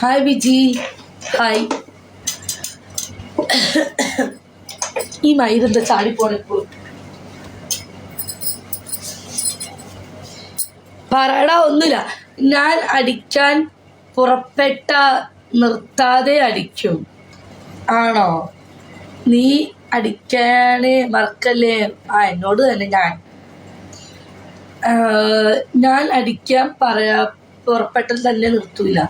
Hi Viji hi. ഈ മയിലെന്താ ചാടിപ്പോണിപ്പോ പറയടാ ഒന്നുമില്ല. ഞാൻ അടിക്കാൻ പുറപ്പെട്ട നിർത്താതെ അടിക്കും. ആണോ? നീ അടിക്കാനേ മറക്കല്ലേ? ആ എന്നോട് തന്നെ ഞാൻ. ഞാൻ അടിക്കാൻ പറയാ പുറപ്പെട്ടാൽ തന്നെ നിർത്തൂല.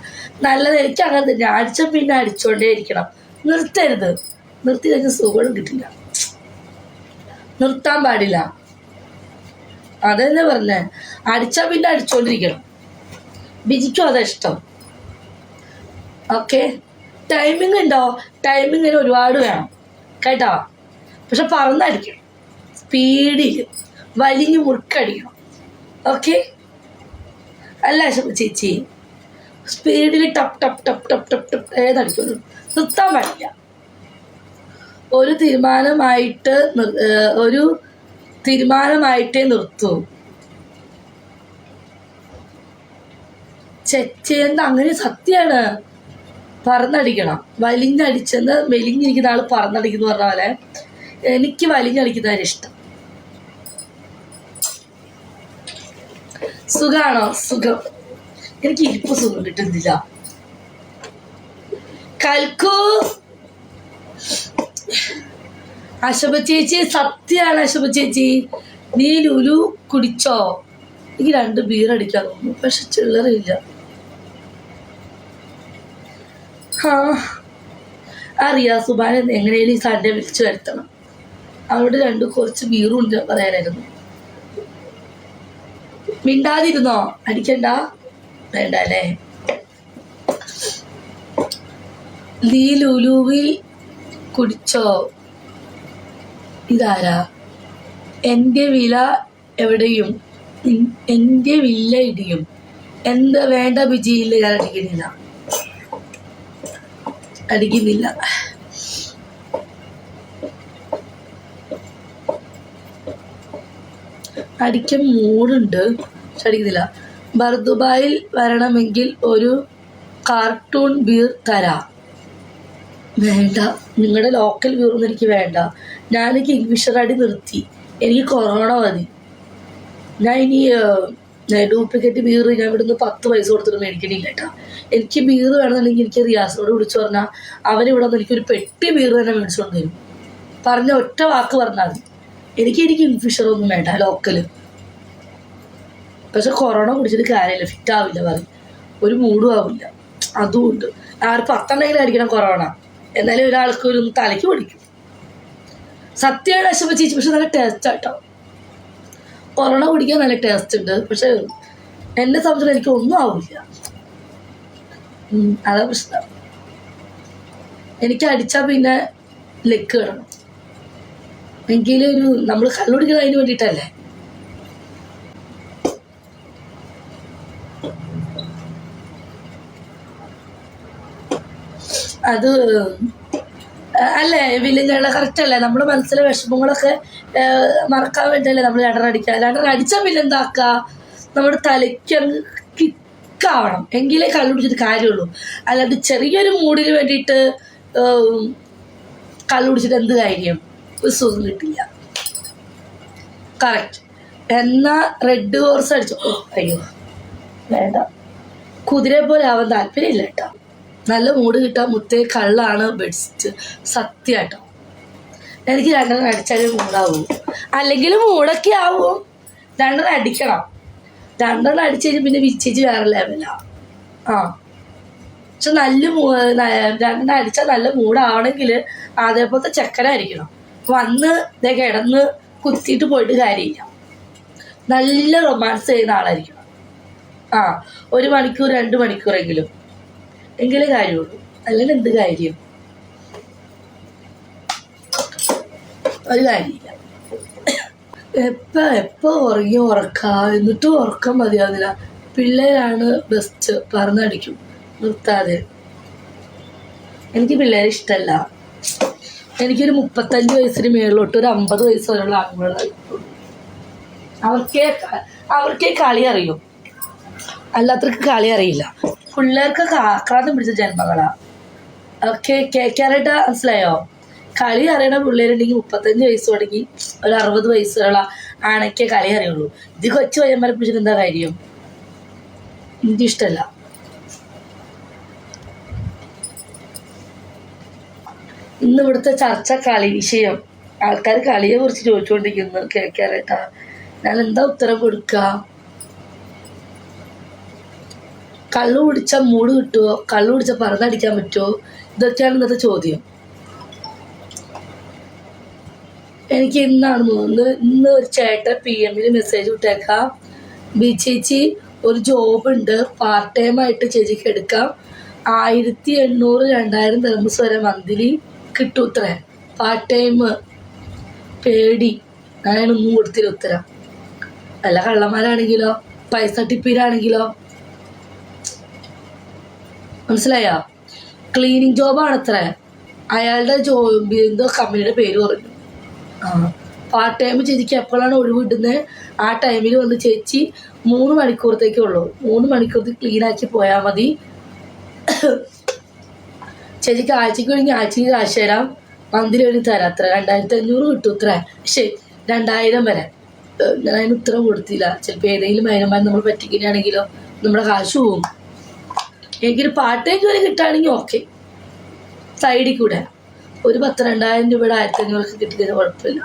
നല്ലത് എനിക്ക് അങ്ങനെ തന്നെ. അടിച്ച പിന്നെ അടിച്ചോണ്ടേ ഇരിക്കണം. നിർത്തരുത്. നിർത്തി കഴിഞ്ഞാൽ സുഖം കിട്ടില്ല. നിർത്താൻ പാടില്ല. അതെന്നെ പറഞ്ഞേ. അടിച്ചാൽ പിന്നെ അടിച്ചോണ്ടിരിക്കണം. ബിജിക്കും അതാ ഇഷ്ടം. ഓക്കെ? ടൈമിംഗ് ഉണ്ടോ? ടൈമിങ്ങിന് ഒരുപാട് വേണം. കേട്ടോ? പക്ഷെ പറന്നടിക്കണം സ്പീഡിൽ വലിഞ്ഞ് മുറുക്കടിക്കണം. ഓക്കെ? അല്ല ചേച്ചി സ്പീഡിൽ ടപ് ടപ് ടപ് ടപ് ടപ് ടപ്പ് ഏതടിക്കുന്നു? നിർത്താൻ പാടില്ല. ഒരു തീരുമാനമായിട്ട് ഒരു തീരുമാനമായിട്ടേ നിർത്തൂ. ചെച്ചേന്ന് അങ്ങനെ സത്യമാണ് പറന്നടിക്കണം വലിഞ്ഞടിച്ചെന്ന് മെലിഞ്ഞിരിക്കുന്ന ആൾ പറന്നടിക്കുന്നു പറഞ്ഞ പോലെ. എനിക്ക് വലിഞ്ഞടിക്കുന്നതാണ് സുഖാണോ? സുഖം. എനിക്ക് ഇരിപ്പ് സുഖം കിട്ടുന്നില്ല. കൽക്കു. അശോഭ ചേച്ചി സത്യമാണ് അശോഭ ചേച്ചി. നീ ലുലു കുടിച്ചോ? എനിക്ക് രണ്ട് ബീർ അടിക്കാൻ തോന്നുന്നു. പക്ഷെ ചില്ലറയില്ല ആ സുബാൻ എങ്ങനെയും ഈ സൺഡേ വിളിച്ചു വരുത്തണം. അവിടെ രണ്ട് കുറച്ച് ബീറും ഉണ്ട് പറയാനായിരുന്നു. മിണ്ടാതിരുന്നോ? അടിക്കണ്ട. വേണ്ട അല്ലേ നീ ലുലുവിൽ കുടിച്ചോ? ഇതാരാ? എന്റെ വില എവിടെയും എന്റെ വില്ല ഇടിയും. എന്താ വേണ്ട ബിജിയില്ല ഞാൻ അടിക്കുന്നില്ല. അടിക്കുന്നില്ല. അടിക്കാൻ മൂടുണ്ട് പക്ഷെ അടിക്കുന്നില്ല ബർദുബായിൽ വരണമെങ്കിൽ ഒരു കാർട്ടൂൺ ബീർ തരാം. വേണ്ട. നിങ്ങളുടെ ലോക്കൽ ബീറൊന്നും എനിക്ക് വേണ്ട. ഞാൻ കിങ്ഫിഷർ അടി നിർത്തി. എനിക്ക് കൊറോണ മതി. ഞാൻ ഇനി ഡ്യൂപ്ലിക്കേറ്റ് ബീർ ഞാൻ ഇവിടുന്ന് പത്ത് പൈസ കൊടുത്തിട്ട് മേടിക്കണില്ല കേട്ടോ. എനിക്ക് ബീർ വേണമെന്നുണ്ടെങ്കിൽ എനിക്ക് റിയാസിനോട് വിളിച്ചു പറഞ്ഞാൽ അവനിവിടെ നിന്ന് എനിക്കൊരു പെട്ടി ബീർ തന്നെ മേടിച്ചുകൊണ്ട് തരും പറഞ്ഞ ഒറ്റ വാക്ക് പറഞ്ഞാൽ മതി. എനിക്ക് എനിക്ക് കിങ്ഫിഷർ വേണ്ട ലോക്കൽ. പക്ഷെ കൊറോണ കുടിച്ചിട്ട് കാര്യമില്ല. ഫിറ്റ് ആവില്ല പറയും. ഒരു മൂടും ആവില്ല. അതുകൊണ്ട് ആറ് പത്തെണ്ണെങ്കിലും അടിക്കണം കൊറോണ. എന്നാലും ഒരാൾക്ക് ഒരു തലയ്ക്ക് പിടിക്കും. സത്യമാണ് ചീച്ചി പക്ഷെ നല്ല ടേസ്റ്റ് ആട്ടോ. കൊറോണ കുടിക്കാൻ നല്ല ടേസ്റ്റ് ഉണ്ട്. പക്ഷെ എന്നെ സംബന്ധിച്ച് എനിക്ക് ഒന്നും ആവില്ല. അതാ പ്രശ്നം. എനിക്ക് അടിച്ചാൽ പിന്നെ ലെക്ക് കിടണം. എങ്കിലും ഒരു നമ്മൾ അതിന് വേണ്ടിയിട്ടല്ലേ? അത് അല്ലേ വില്ലുകളുടെ കറക്റ്റ് അല്ലേ? നമ്മുടെ മനസ്സിലെ വിഷമങ്ങളൊക്കെ മറക്കാൻ വേണ്ടിയല്ലേ നമ്മൾ രണ്ടര അടിക്കുക രണ്ടര പിന്നെ എന്താക്കുക നമ്മുടെ തലയ്ക്ക് കിക്കാവണം. എങ്കിലേ കള്ളുപിടിച്ചിട്ട് കാര്യമുള്ളൂ. അല്ലാണ്ട് ചെറിയൊരു മൂഡിന് വേണ്ടിയിട്ട് ഏഹ് കള്ളുപിടിച്ചിട്ട് എന്ത് കാര്യം? ഒരു സുഖം കിട്ടില്ല. കറക്റ്റ് എന്നാ റെഡ് ഹോർസ് അടിച്ചു. അയ്യോ. വേണ്ട. കുതിരയെ പോലെ ആവാൻ താല്പര്യമില്ല കേട്ടോ. നല്ല മൂഡ് കിട്ടാൻ മുത്തേ കള്ളാണ് ബെസ്റ്റ് സത്യമായിട്ടോ. എനിക്ക് രണ്ടെണ്ണം അടിച്ചാലും മൂടാവും അല്ലെങ്കിൽ മൂടൊക്കെ ആവും. രണ്ടെണ്ണം അടിക്കണം. രണ്ടെണ്ണം അടിച്ചു കഴിഞ്ഞാൽ പിന്നെ വിച്ചേച്ച് വേറെ ലെവലാണ് ആ. പക്ഷെ നല്ല രണ്ടെണ്ണം അടിച്ചാൽ നല്ല മൂടാവണമെങ്കിൽ അതേപോലത്തെ ചെക്കനായിരിക്കണം. വന്ന് ഇതേ കിടന്ന് കുത്തിയിട്ട് പോയിട്ട് കാര്യമില്ല. നല്ല റൊമാൻസ് ചെയ്യുന്ന ആളായിരിക്കണം. ആ. ഒരു മണിക്കൂർ രണ്ട് മണിക്കൂറെങ്കിലും. എങ്കിലേ കാര്യമുള്ളൂ. അല്ലെങ്കിൽ എന്ത് കാര്യം? ഒരു കാര്യമില്ല. എപ്പോ എപ്പോ ഉറങ്ങി ഉറക്ക? എന്നിട്ടും ഉറക്കം മതിയാവുന്നില്ല. പിള്ളേരാണ് ബെസ്റ്റ് പറഞ്ഞടിക്കും. നിർത്താതെ. എനിക്ക് പിള്ളേരെ ഇഷ്ടമല്ല എനിക്കൊരു മുപ്പത്തഞ്ച് വയസ്സിന് മേളിലോട്ട് ഒരു അമ്പത് വയസ്സ് വരെയുള്ള ആളുകളെ അവർക്കേ അവർക്കേ കളി അറിയും. അല്ലാത്തവർക്ക് കളി അറിയില്ല. പിള്ളേർക്കൊക്കെ ആക്രാന്തം പിടിച്ച ജന്മകളാ. കേൾക്കാനായിട്ട് മനസ്സിലായോ? കളി അറിയണ പിള്ളേരുണ്ടെങ്കിൽ മുപ്പത്തഞ്ച് വയസ്സ് തുടങ്ങി ഒരു അറുപത് വയസ്സുള്ള ആണൊക്കെ കളി അറിയുള്ളൂ. ഇത് കൊച്ചു പയ്യന്മാരെ പിടിച്ചിട്ട് എന്താ കാര്യം? എനിക്കിഷ്ടമല്ല ഇന്ന് ഇവിടുത്തെ ചർച്ച കളി വിഷയം. ആൾക്കാർ കളിയെ കുറിച്ച് ചോദിച്ചുകൊണ്ടിരിക്കുന്നു കേൾക്കാനായിട്ടാ. ഞാൻ എന്താ ഉത്തരം കൊടുക്കുക കള്ളു കുടിച്ച മൂട് കിട്ടുമോ കള്ളു കുടിച്ച പറന്നടിക്കാൻ പറ്റുമോ ഇതൊക്കെയാണ് ഇന്നത്തെ ചോദ്യം. എനിക്ക് ഇന്നാണ് തോന്നുന്നത് ഇന്ന് ഒരു ചേട്ടൻ പി എമ്മിൽ മെസ്സേജ് വിട്ടേക്കാം. ബി ചേച്ചി ഒരു ജോബ് ഉണ്ട്. പാർട്ട് ടൈം ആയിട്ട് ചേച്ചിക്ക് എടുക്കാം. ആയിരത്തി എണ്ണൂറ് രണ്ടായിരം തെർമസ് വരെ മന്ത്ലി ഉത്തരേ പാർട്ട് ടൈം പേടി. ഞാനൊന്നും കൊടുത്തില്ല ഉത്തരം. അല്ല കള്ളന്മാരാണെങ്കിലോ? പൈസ ടിപ്പീരാണെങ്കിലോ മനസ്സിലായോ? ക്ലീനിങ് ജോബാണ് അത്ര അയാളുടെ ജോബ് എന്തോ കമ്പനിയുടെ പേര് പറഞ്ഞു. ആ പാർട്ട് ടൈം ചേച്ചിക്ക് എപ്പോഴാണ് ഒഴിവ് കിട്ടുന്നത് ആ ടൈമിൽ വന്ന് ചേച്ചി മൂന്ന് മണിക്കൂറത്തേക്കേ ഉള്ളൂ. മൂന്ന് മണിക്കൂറത്തേക്ക് ക്ലീനാക്കി പോയാൽ മതി. ചേച്ചിക്ക് ആഴ്ചക്ക് കഴിഞ്ഞ് ആഴ്ചക്ക് കാശ് തരാം. മന്തിൽ വേണ്ടി തരാം അത്ര. രണ്ടായിരത്തി അഞ്ഞൂറ് കിട്ടും ഇത്ര ശരി രണ്ടായിരം വരെ. ഞാൻ അതിന് ഉത്തരം കൊടുത്തില്ല. ചിലപ്പോൾ ഏതെങ്കിലും മൈനന്മാർ നമ്മൾ പറ്റിക്കുകയാണെങ്കിലോ നമ്മുടെ കാശ് പോവും. എനിക്കൊരു പാർട്ട് ടൈം ജോലി കിട്ടുകയാണെങ്കിൽ ഓക്കെ സൈഡിൽ കൂടെ. ഒരു പത്ത് രണ്ടായിരം രൂപയുടെ ആയിരത്തി അഞ്ഞൂറൊക്കെ കിട്ടിയത് കുഴപ്പമില്ല.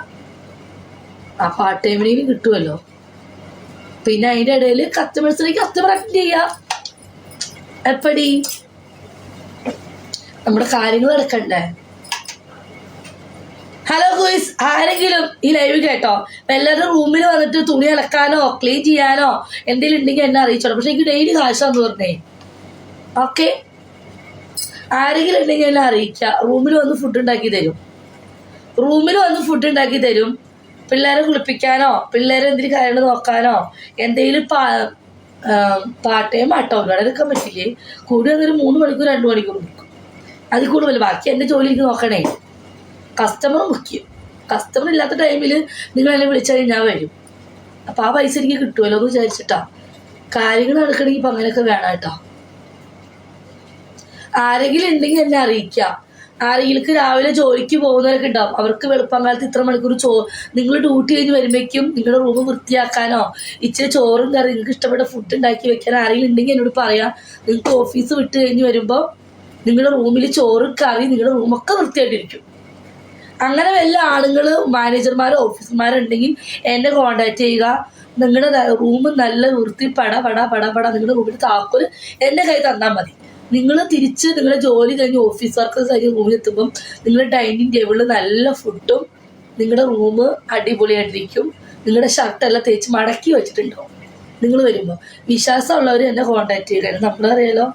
ആ പാർട്ട് ടൈമിനെങ്കിലും കിട്ടുമല്ലോ പിന്നെ അതിന്റെ ഇടയിൽ കസ്റ്റമേഴ്സിലേക്ക് കസ്റ്റമർ അറ്റൻഡ് ചെയ്യാം. എപ്പടി? നമ്മുടെ കാര്യങ്ങൾ നടക്കണ്ടേ? ഹലോ ഗുയിസ് ആരെങ്കിലും ഈ ലൈവ് കേട്ടോ? എല്ലാവരുടെ റൂമിൽ വന്നിട്ട് തുണി അലക്കാനോ ക്ലീൻ ചെയ്യാനോ എന്തെങ്കിലും ഉണ്ടെങ്കിൽ എന്നെ അറിയിച്ചോളൂ. പക്ഷെ എനിക്ക് ഡെയിലി കാശാന്ന് പറഞ്ഞേ. ഓക്കെ. ആരെങ്കിലും ഉണ്ടെങ്കിൽ എന്നെ അറിയിക്കുക. റൂമിൽ വന്ന് ഫുഡ് ഉണ്ടാക്കി തരും. റൂമിൽ വന്ന് ഫുഡ് ഉണ്ടാക്കി തരും. പിള്ളേരെ കുളിപ്പിക്കാനോ പിള്ളേരെ എന്തെങ്കിലും കാര്യങ്ങൾ നോക്കാനോ എന്തെങ്കിലും പാ പാർട്ട് ടൈം ആട്ടോ. ഇവിടെ എടുക്കാൻ പറ്റില്ലേ. കൂടി വന്നൊരു മൂന്ന് മണിക്കൂർ രണ്ട് മണിക്കൂർ നിൽക്കും. അതിൽ കൂടുതൽ. ബാക്കി എന്റെ ജോലി എനിക്ക് നോക്കണേ. കസ്റ്റമർ മുഖ്യം. കസ്റ്റമർ ഇല്ലാത്ത ടൈമിൽ നിങ്ങൾ എന്നെ വിളിച്ചാൽ ഞാൻ വരും. അപ്പോൾ ആ പൈസ എനിക്ക് കിട്ടുമല്ലോ എന്ന് വിചാരിച്ചിട്ടാ. കാര്യങ്ങൾ നടക്കണമെങ്കിൽ ഇപ്പം അങ്ങനെയൊക്കെ വേണം കേട്ടോ. ആരെങ്കിലും ഉണ്ടെങ്കിൽ എന്നെ അറിയിക്കാം. ആരെങ്കിലും രാവിലെ ജോലിക്ക് പോകുന്നവരൊക്കെ ഉണ്ടാവും. അവർക്ക് വെളുപ്പങ്കാലത്ത് ഇത്ര മണിക്കൂർ ചോ നിങ്ങൾ ഡ്യൂട്ടി കഴിഞ്ഞ് വരുമ്പോഴേക്കും നിങ്ങളുടെ റൂം വൃത്തിയാക്കാനോ ഇച്ചിരി ചോറും കറി നിങ്ങൾക്ക് ഇഷ്ടപ്പെട്ട ഫുഡ് ഉണ്ടാക്കി വെക്കാൻ ആരെങ്കിലും ഉണ്ടെങ്കിൽ എന്നോട് പറയാം. നിങ്ങൾക്ക് ഓഫീസ് വിട്ട് കഴിഞ്ഞ് വരുമ്പോൾ നിങ്ങളുടെ റൂമിൽ ചോറ് കറി നിങ്ങളുടെ റൂമൊക്കെ വൃത്തിയായിട്ടിരിക്കും. അങ്ങനെ വല്ല ആളുകൾ മാനേജർമാരോ ഓഫീസർമാരോ ഉണ്ടെങ്കിൽ എന്നെ കോണ്ടാക്ട് ചെയ്യുക. നിങ്ങളുടെ റൂം നല്ല വൃത്തി പട പട പട പട നിങ്ങളുടെ റൂമിൽ താക്കോൽ എന്റെ കൈ തന്നാൽ മതി. നിങ്ങൾ തിരിച്ച് നിങ്ങളുടെ ജോലി കഴിഞ്ഞ് ഓഫീസ് വർക്ക് കഴിഞ്ഞ് റൂമിൽ എത്തുമ്പം നിങ്ങളുടെ ഡൈനിങ് ടേബിളിൽ നല്ല ഫുഡും നിങ്ങളുടെ റൂം അടിപൊളിയായിട്ടിരിക്കും. നിങ്ങളുടെ ഷർട്ടെല്ലാം തേച്ച് മടക്കി വെച്ചിട്ടുണ്ടാവും. നിങ്ങൾ വരുമ്പോൾ വിശ്വാസമുള്ളവർ എന്നെ കോണ്ടാക്ട് ചെയ്തായിരുന്നു നമ്മളറിയാലോ?